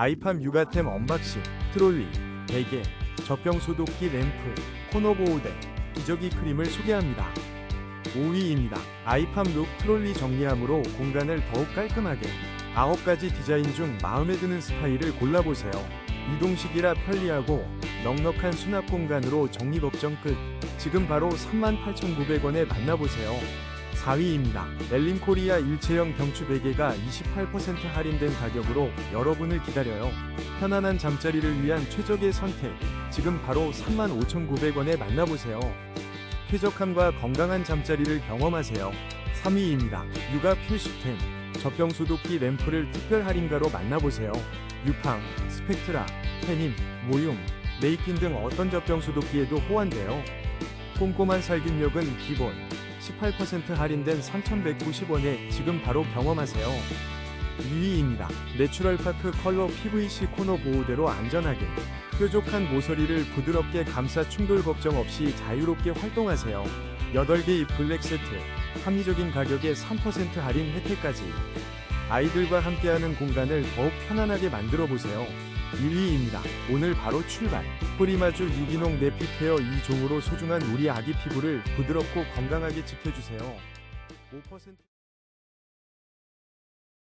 아이팜 육아템 언박싱, 트롤리, 베개, 젖병 소독기 램프, 코너 보호대, 기저귀 크림을 소개합니다. 5위입니다. 아이팜 룩 트롤리 정리함으로 공간을 더욱 깔끔하게 9가지 디자인 중 마음에 드는 스타일을 골라보세요. 이동식이라 편리하고 넉넉한 수납 공간으로 정리 걱정 끝. 지금 바로 38,900원에 만나보세요. 4위입니다. 엘린코리아 일체형 경추 베개가 28% 할인된 가격으로 여러분을 기다려요. 편안한 잠자리를 위한 최적의 선택. 지금 바로 35,900원에 만나보세요. 쾌적함과 건강한 잠자리를 경험하세요. 3위입니다. 육아 필수템. 젖병 소독기 램프를 특별 할인가로 만나보세요. 유팡, 스펙트라, 페님, 모융, 메이킨 등 어떤 젖병 소독기에도 호환돼요. 꼼꼼한 살균력은 기본. 18% 할인된 3,190원에 지금 바로 경험하세요. 2위입니다. 내추럴파크 컬러 PVC 코너 보호대로 안전하게 뾰족한 모서리를 부드럽게 감싸 충돌 걱정 없이 자유롭게 활동하세요. 8개의 블랙 세트, 합리적인 가격에 3% 할인 혜택까지 아이들과 함께하는 공간을 더욱 편안하게 만들어 보세요. 1위입니다. 오늘 바로 출발. 프리마주 유기농 내피케어 2종으로 소중한 우리 아기 피부를 부드럽고 건강하게 지켜주세요. 5%